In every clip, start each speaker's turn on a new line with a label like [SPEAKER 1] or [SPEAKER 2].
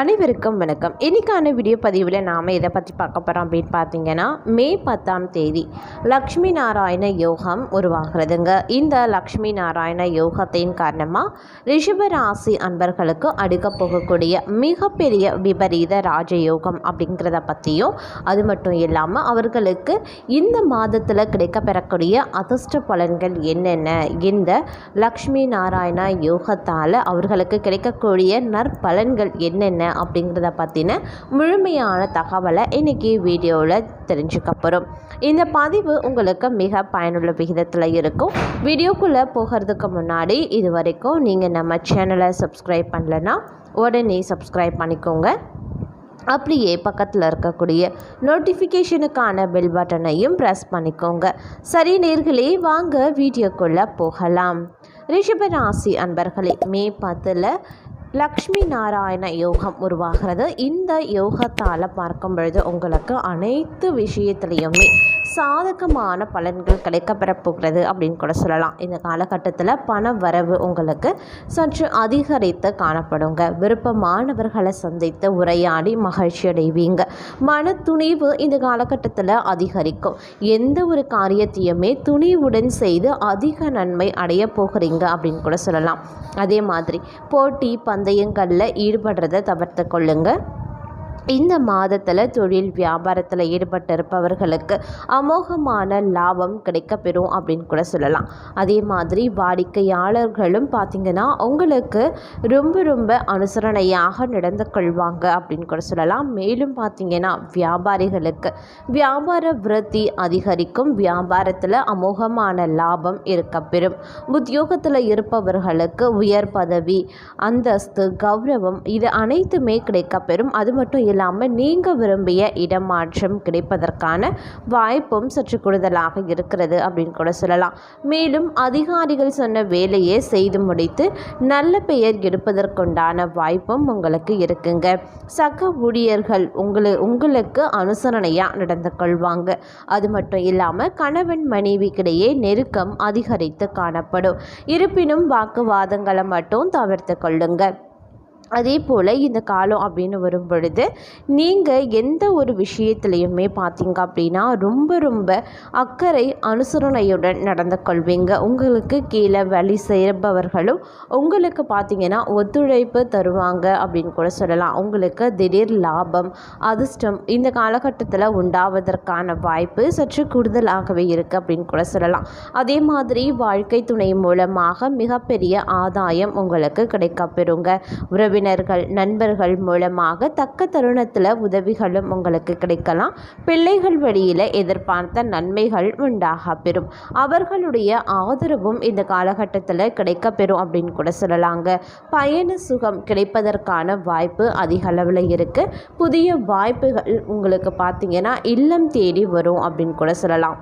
[SPEAKER 1] அனைவருக்கும் வணக்கம். இன்றைக்கான வீடியோ பதிவில் நாம் எதை பற்றி பார்க்க போகிறோம் அப்படின்னு பார்த்தீங்கன்னா மே பத்தாம் தேதி லக்ஷ்மி நாராயண யோகம் உருவாகிறதுங்க. இந்த லக்ஷ்மி நாராயண யோகத்தின் காரணமாக ரிஷபராசி அன்பர்களுக்கு அடுக்க போகக்கூடிய மிகப்பெரிய விபரீத ராஜயோகம் அப்படிங்கிறத பற்றியும் அது மட்டும் இல்லாமல் அவர்களுக்கு இந்த மாதத்தில் கிடைக்கப்பெறக்கூடிய அதிர்ஷ்ட பலன்கள் என்னென்ன? இந்த லக்ஷ்மி நாராயண யோகத்தால் அவர்களுக்கு கிடைக்கக்கூடிய நற்பலன்கள் என்னென்ன? அப்படிங்கிறத பற்றின முழுமையான தகவலை இன்றைக்கி வீடியோவில் தெரிஞ்சுக்க போகிறோம் இந்த பதிவு உங்களுக்கு மிக பயனுள்ள விகிதத்தில் இருக்கும். வீடியோக்குள்ளே போகிறதுக்கு முன்னாடி இது வரைக்கும் நீங்கள் நம்ம சேனலை சப்ஸ்கிரைப் பண்ணலன்னா உடனே சப்ஸ்கிரைப் பண்ணிக்கோங்க. அப்படியே பக்கத்தில் இருக்கக்கூடிய நோட்டிஃபிகேஷனுக்கான பெல் பட்டனையும் ப்ரெஸ் பண்ணிக்கோங்க. சரி நேர்களே வாங்க வீடியோக்குள்ளே போகலாம். ரிஷபராசி அன்பர்களே மே பத்தில் லக்ஷ்மி நாராயண யோகம் உருவாகிறது. இந்த யோகத்தால் பார்க்கும் பொழுது உங்களுக்கு அனைத்து விஷயத்துலேயுமே சாதகமான பலன்கள் கிடைக்கப்பெற போகிறது அப்படின்னு கூட சொல்லலாம். இந்த காலகட்டத்தில் பண வரவு உங்களுக்கு சற்று அதிகரித்து காணப்படுங்க. விருப்பமானவர்களை சந்தித்து உரையாடி மகிழ்ச்சி அடைவீங்க. மன துணிவு இந்த காலகட்டத்தில் அதிகரிக்கும். எந்த ஒரு காரியத்தையுமே துணிவுடன் செய்து அதிக நன்மை அடைய போகிறீங்க அப்படின்னு கூட சொல்லலாம். அதே மாதிரி போட்டி பந்தயங்களில் ஈடுபடுறதை தவிர்த்து கொள்ளுங்கள் இந்த மாதத்தில் தொழில் வியாபாரத்தில் ஈடுபட்டிருப்பவர்களுக்கு அமோகமான லாபம் கிடைக்கப்பெறும் அப்படின்னு கூட சொல்லலாம். அதே மாதிரி வாடிக்கையாளர்களும் பார்த்திங்கன்னா உங்களுக்கு ரொம்ப ரொம்ப அனுசரணையாக நடந்து கொள்வாங்க அப்படின்னு கூட சொல்லலாம். மேலும் பார்த்திங்கன்னா வியாபாரிகளுக்கு வியாபார விருத்தி அதிகரிக்கும். வியாபாரத்தில் அமோகமான லாபம் இருக்கப்பெறும். உத்தியோகத்தில் இருப்பவர்களுக்கு உயர் பதவி அந்தஸ்து கௌரவம் இது அனைத்துமே கிடைக்கப்பெறும். அது மட்டும் இல்லாமல் நீங்கள் விரும்பிய இடமாற்றம் கிடைப்பதற்கான வாய்ப்பும் சற்று கூடுதலாக இருக்கிறது அப்படின்னு கூட சொல்லலாம். மேலும் அதிகாரிகள் சொன்ன வேலையை செய்து முடித்து நல்ல பெயர் எடுப்பதற்குண்டான வாய்ப்பும் உங்களுக்கு இருக்குங்க. சக ஊழியர்கள் உங்களை உங்களுக்கு அனுசரணையாக நடந்து கொள்வாங்க. அது மட்டும் இல்லாமல் கணவன் மனைவிக்கிடையே நெருக்கம் அதிகரித்து காணப்படும். இருப்பினும் வாக்குவாதங்களை மட்டும் தவிர்த்து கொள்ளுங்கள் அதே போல் இந்த காலம் அப்படின்னு வரும் பொழுது நீங்கள் எந்த ஒரு விஷயத்துலையுமே பார்த்தீங்க அப்படின்னா ரொம்ப ரொம்ப அக்கறை அனுசரணையுடன் நடந்து கொள்வீங்க. உங்களுக்கு கீழே வழி செய்பவர்களும் உங்களுக்கு பார்த்தீங்கன்னா ஒத்துழைப்பு தருவாங்க அப்படின்னு கூட சொல்லலாம். உங்களுக்கு திடீர் லாபம் அதிர்ஷ்டம் இந்த காலகட்டத்தில் உண்டாவதற்கான வாய்ப்பு சற்று கூடுதலாகவே இருக்குது அப்படின்னு கூட சொல்லலாம். அதே மாதிரி வாழ்க்கை துணை மூலமாக மிகப்பெரிய ஆதாயம் உங்களுக்கு கிடைக்கப்பெறுங்க. உறவு உறவினர்கள் நண்பர்கள் மூலமாக தக்க தருணத்தில் உதவிகளும் உங்களுக்கு கிடைக்கலாம். பிள்ளைகள் வழியில் எதிர்பார்த்த நன்மைகள் உண்டாக பெறும். அவர்களுடைய ஆதரவும் இந்த காலகட்டத்தில் கிடைக்கப்பெறும் அப்படின்னு கூட சொல்லலாங்க. பயண சுகம் கிடைப்பதற்கான வாய்ப்பு அதிக அளவில் இருக்குது புதிய வாய்ப்புகள் உங்களுக்கு பார்த்தீங்கன்னா இல்லம் தேடி வரும் அப்படின்னு கூட சொல்லலாம்.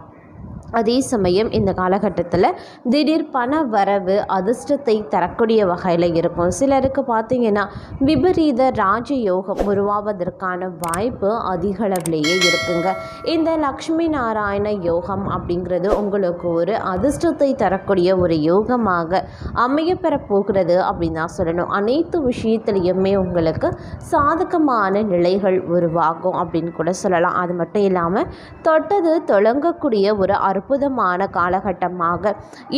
[SPEAKER 1] அதே சமயம் இந்த காலகட்டத்தில் திடீர் பண வரவு அதிர்ஷ்டத்தை தரக்கூடிய வகையில் இருக்கும். சிலருக்கு பார்த்தீங்கன்னா விபரீத ராஜயோகம் உருவாவதற்கான வாய்ப்பு அதிக அளவிலேயே இருக்குங்க. இந்த லக்ஷ்மி நாராயண யோகம் அப்படிங்கிறது உங்களுக்கு ஒரு அதிர்ஷ்டத்தை தரக்கூடிய ஒரு யோகமாக அமையப்பெற போகிறது அப்படின்னு தான் சொல்லணும். அனைத்து விஷயத்துலையுமே உங்களுக்கு சாதகமான நிலைகள் உருவாகும் அப்படின்னு கூட சொல்லலாம். அது மட்டும் இல்லாமல் தொட்டது தொடங்கக்கூடிய ஒரு அற்புதமான காலகட்டமாக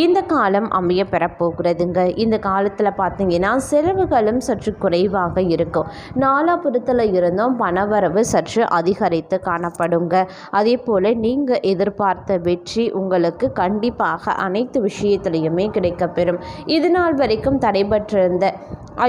[SPEAKER 1] இந்த காலம் அமைய பெறப்போகிறதுங்க. இந்த காலத்தில் பார்த்தீங்கன்னா செலவுகளும் சற்று குறைவாக இருக்கும். நாலாபுரத்தில் இருந்தும் பணவரவு சற்று அதிகரித்து காணப்படுங்க. அதே போல் நீங்கள் எதிர்பார்த்த வெற்றி உங்களுக்கு கண்டிப்பாக அனைத்து விஷயத்திலையுமே கிடைக்கப்பெறும். இது நாள் வரைக்கும் தடைபட்டிருந்த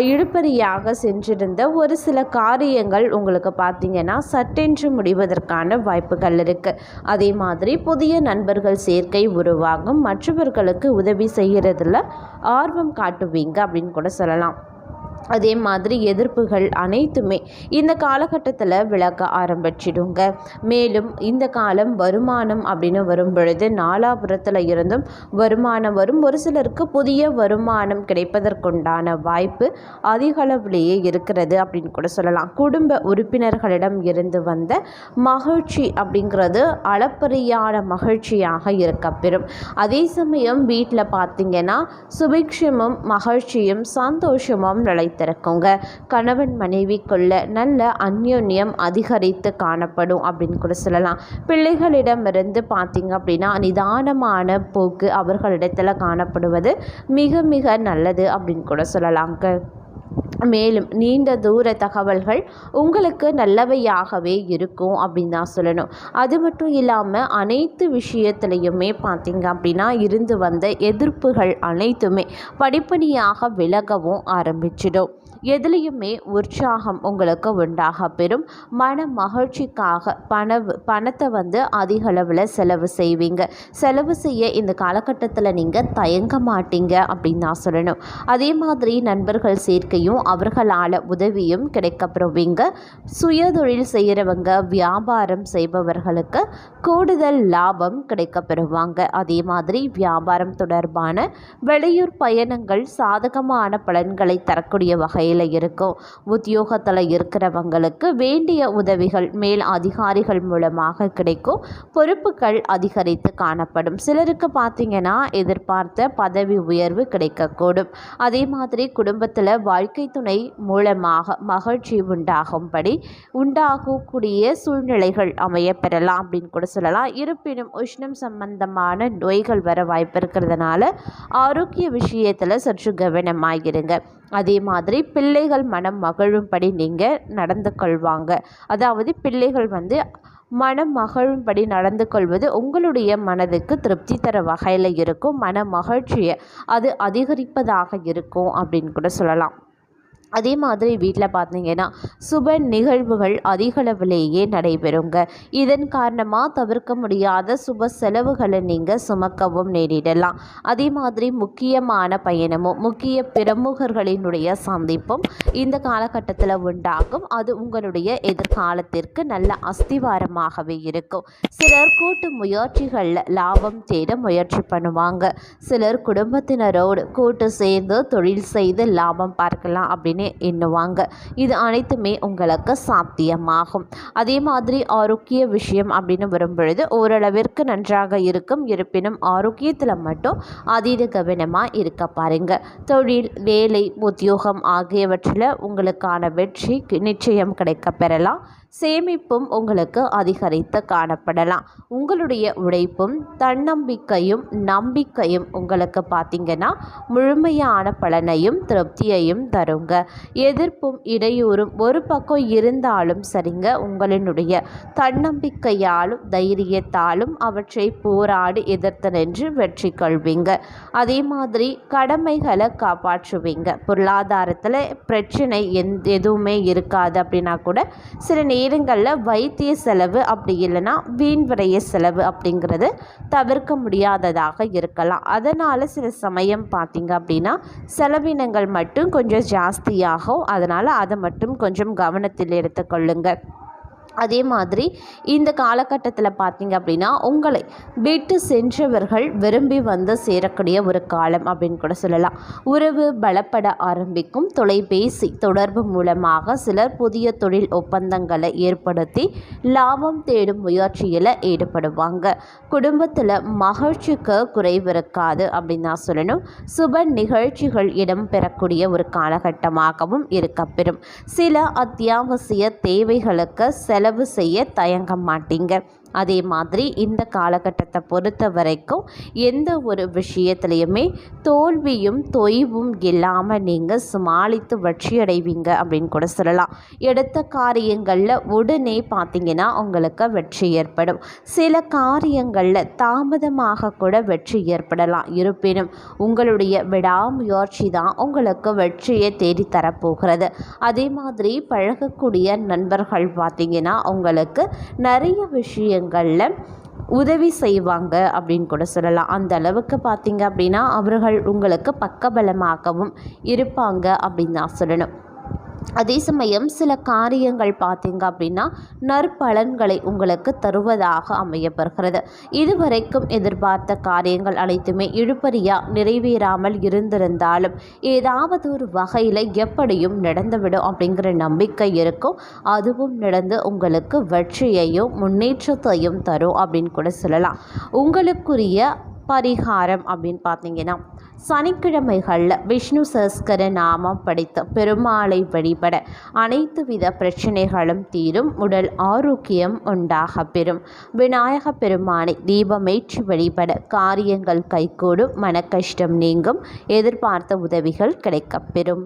[SPEAKER 1] இழுப்பறியாக சென்றிருந்த ஒரு சில காரியங்கள் உங்களுக்கு பார்த்தீங்கன்னா சட்டென்று முடிவதற்கான வாய்ப்புகள் இருக்குது அதே மாதிரி புதிய நண்பர்கள் சேர்க்கை உருவாகும். மற்றவர்களுக்கு உதவி செய்கிறதுல ஆர்வம் காட்டுவீங்க அப்படின்னு கூட சொல்லலாம். அதே மாதிரி எதிர்ப்புகள் அனைத்துமே இந்த காலகட்டத்தில் விளக்க ஆரம்பிச்சிடுங்க. மேலும் இந்த காலம் வருமானம் அப்படின்னு வரும் பொழுது நாலாபுரத்தில் இருந்தும் வருமானம் வரும். ஒரு சிலருக்கு புதிய வருமானம் கிடைப்பதற்குண்டான வாய்ப்பு அதிக அளவிலேயே இருக்கிறது அப்படின்னு கூட சொல்லலாம். குடும்ப உறுப்பினர்களிடம் இருந்து வந்த மகிழ்ச்சி அப்படிங்கிறது அளப்பரியான மகிழ்ச்சியாக இருக்கப்பெறும் அதே சமயம் வீட்டில் பார்த்தீங்கன்னா சுபிக்ஷமும் மகிழ்ச்சியும் சந்தோஷமும் நிலை கிடைத்திருக்குங்க கணவன் மனைவிக்குள்ள நல்ல அந்யோன்யம் அதிகரித்து காணப்படும் அப்படின்னு கூட சொல்லலாம். பிள்ளைகளிடமிருந்து பார்த்தீங்க அப்படின்னா நிதானமான போக்கு அவர்களிடத்தில் காணப்படுவது மிக மிக நல்லது அப்படின்னு கூட சொல்லலாங்க மேலும் நீண்ட தூர தகவல்கள் உங்களுக்கு நல்லவையாகவே இருக்கும் அப்படின்னு தான் சொல்லணும். அது மட்டும் இல்லாமல் அனைத்து விஷயத்துலையுமே பார்த்திங்க அப்படின்னா இருந்து வந்த எதிர்ப்புகள் அனைத்துமே படிப்படியாக விலகவும் ஆரம்பிச்சிடும். எதுலேயுமே உற்சாகம் உங்களுக்கு உண்டாக பெறும். மன மகிழ்ச்சிக்காக பண பணத்தை வந்து அதிக அளவில் செலவு செய்வீங்க. செலவு செய்ய இந்த காலகட்டத்தில் நீங்கள் தயங்க மாட்டீங்க அப்படின்னு தான் சொல்லணும். அதே மாதிரி நண்பர்கள் சேர்க்கையும் அவர்களால் உதவியும் கிடைக்கப்பெறுவீங்க சுயதொழில் செய்கிறவங்க வியாபாரம் செய்பவர்களுக்கு கூடுதல் லாபம் கிடைக்கப்பெறுவாங்க. அதே மாதிரி வியாபாரம் தொடர்பான வெளியூர் பயணங்கள் சாதகமான பலன்களை தரக்கூடிய வகையில் இருக்கும். உத்தியோகத்தில் இருக்கிறவங்களுக்கு வேண்டிய உதவிகள் மேல் அதிகாரிகள் மூலமாக கிடைக்கும். பொறுப்புகள் அதிகரித்து காணப்படும். சிலருக்கு பார்த்தீங்கன்னா எதிர்பார்த்த பதவி உயர்வு கிடைக்கக்கூடும். அதே மாதிரி குடும்பத்தில் வாழ்க்கை துணை மூலமாக மகிழ்ச்சி உண்டாகும்படி உண்டாகக்கூடிய சூழ்நிலைகள் அமைய பெறலாம் அப்படின்னு கூட சொல்லலாம். இருப்பினும் உஷ்ணம் சம்பந்தமான நோய்கள் வர வாய்ப்பு இருக்கிறதுனால ஆரோக்கிய விஷயத்தில் சற்று கவனமாகிருங்க அதே மாதிரி பிள்ளைகள் மனம் மகிழும்படி நீங்கள் நடந்து கொள்வாங்க. அதாவது பிள்ளைகள் வந்து மனம் மகிழும்படி நடந்து கொள்வது உங்களுடைய மனதுக்கு திருப்தி தர வகையில் இருக்கும். மன மகிழ்ச்சியை அது அதிகரிப்பதாக இருக்கும் அப்படின்னு கூட சொல்லலாம். அதே மாதிரி வீட்டில் பார்த்தீங்கன்னா சுப நிகழ்வுகள் அதிகளவிலேயே நடைபெறுங்க. இதன் காரணமாக தவிர்க்க முடியாத சுப செலவுகளை நீங்கள் சுமக்கவும் நேரிடலாம். அதே மாதிரி முக்கியமான பயணமும் முக்கிய பிரமுகர்களினுடைய சந்திப்பும் இந்த காலகட்டத்தில் உண்டாகும். அது உங்களுடைய எதிர்காலத்திற்கு நல்ல அஸ்திவாரமாகவே இருக்கும். சிலர் கூட்டு முயற்சிகளில் லாபம் தேட முயற்சி பண்ணுவாங்க. சிலர் குடும்பத்தினரோடு கூட்டு சேர்ந்து தொழில் செய்து லாபம் பார்க்கலாம் அப்படின்னு அப்படின்னு எண்ணுவாங்க. இது அனைத்துமே உங்களுக்கு சாத்தியமாகும். அதே மாதிரி ஆரோக்கிய விஷயம் அப்படின்னு வரும்பொழுது ஓரளவிற்கு நன்றாக இருக்கும். இருப்பினும் ஆரோக்கியத்தில் மட்டும் அதீத கவனமாக இருக்க பாருங்க. தொழில் வேலை உத்தியோகம் ஆகியவற்றில் உங்களுக்கான வெற்றி நிச்சயம் கிடைக்க பெறலாம். சேமிப்பும் உங்களுக்கு அதிகரித்து காணப்படலாம். உங்களுடைய உழைப்பும் தன்னம்பிக்கையும் நம்பிக்கையும் உங்களுக்கு பார்த்திங்கன்னா முழுமையான பலனையும் திருப்தியையும் தருங்க. எதிர்ப்பும் இடையூறும் ஒரு பக்கம் இருந்தாலும் சரிங்க. உங்களினுடைய தன்னம்பிக்கையாலும் தைரியத்தாலும் அவற்றை போராடி எதிர்த்து நின்று வெற்றி கொள்வீங்க. அதே மாதிரி கடமைகளை காப்பாற்றுவீங்க. பொருளாதாரத்தில் பிரச்சனை எந் எதுவுமே இருக்காது அப்படின்னா கூட சில நேரம் நேரங்களில் வைத்திய செலவு அப்படி இல்லைன்னா வீண் விரைய செலவு அப்படிங்கிறது தவிர்க்க முடியாததாக இருக்கலாம். அதனால் சில சமயம் பார்த்திங்க அப்படின்னா செலவினங்கள் மட்டும் கொஞ்சம் ஜாஸ்தியாகும். அதனால் அதை மட்டும் கொஞ்சம் கவனத்தில் எடுத்துக்கொள்ளுங்கள் அதே மாதிரி இந்த காலகட்டத்தில் பார்த்தீங்க அப்படின்னா உங்களை விட்டு சென்றவர்கள் விரும்பி வந்து சேரக்கூடிய ஒரு காலம் அப்படின்னு கூட சொல்லலாம். உறவு பலப்பட ஆரம்பிக்கும். தொலைபேசி தொடர்பு மூலமாக சிலர் புதிய தொழில் ஒப்பந்தங்களை ஏற்படுத்தி லாபம் தேடும் முயற்சியில் ஈடுபடுவாங்க. குடும்பத்தில் மகிழ்ச்சிக்கு குறைவு இருக்காது அப்படின்னு தான் சொல்லணும். சுப நிகழ்ச்சிகள் இடம்பெறக்கூடிய ஒரு காலகட்டமாகவும் இருக்கப்பெறும். சில அத்தியாவசிய தேவைகளுக்கு செல செலவு செய்ய தயங்க மாட்டீங்க. அதே மாதிரி இந்த காலகட்டத்தை பொறுத்த வரைக்கும் எந்த ஒரு விஷயத்துலையுமே தோல்வியும் தொய்வும் இல்லாமல் நீங்கள் சமாளித்து வெற்றி அடைவீங்க அப்படின்னு கூட சொல்லலாம். எடுத்த காரியங்களில் உடனே பார்த்தீங்கன்னா உங்களுக்கு வெற்றி ஏற்படும். சில காரியங்களில் தாமதமாக கூட வெற்றி ஏற்படலாம். இருப்பினும் உங்களுடைய விடாமுயற்சி தான் உங்களுக்கு வெற்றியை தேடித்தரப்போகிறது அதே மாதிரி பழகக்கூடிய நண்பர்கள் பார்த்தீங்கன்னா உங்களுக்கு நிறைய விஷயம் விஷயங்களில் உதவி செய்வாங்க அப்படின்னு கூட சொல்லலாம். அந்த அளவுக்கு பார்த்தீங்க அப்படின்னா அவர்கள் உங்களுக்கு பக்கபலமாகவும் இருப்பாங்க அப்படின்னு தான் சொல்லணும். அதே சமயம் சில காரியங்கள் பார்த்தீங்க அப்படின்னா நற்பலன்களை உங்களுக்கு தருவதாக அமையப்படுகிறது இதுவரைக்கும் எதிர்பார்த்த காரியங்கள் அனைத்துமே இழுபறியாக நிறைவேறாமல் இருந்திருந்தாலும் ஏதாவது ஒரு வகையில் எப்படியும் நடந்துவிடும் அப்படிங்கிற நம்பிக்கை இருக்கும். அதுவும் நடந்து உங்களுக்கு வெற்றியையும் முன்னேற்றத்தையும் தரும் அப்படின்னு கூட சொல்லலாம். உங்களுக்குரிய பரிகாரம் அப்படின்னு பார்த்தீங்கன்னா சனிக்கிழமைகளில் விஷ்ணு சஸ்கர நாமம் படித்து பெருமாளை வழிபட அனைத்து வித பிரச்சனைகளும் தீரும். உடல் ஆரோக்கியம் உண்டாக பெறும். விநாயக பெருமானை தீபமேற்றி வழிபட காரியங்கள் கைகூடும். மனக்கஷ்டம் நீங்கும். எதிர்பார்த்த உதவிகள் கிடைக்கப்பெறும்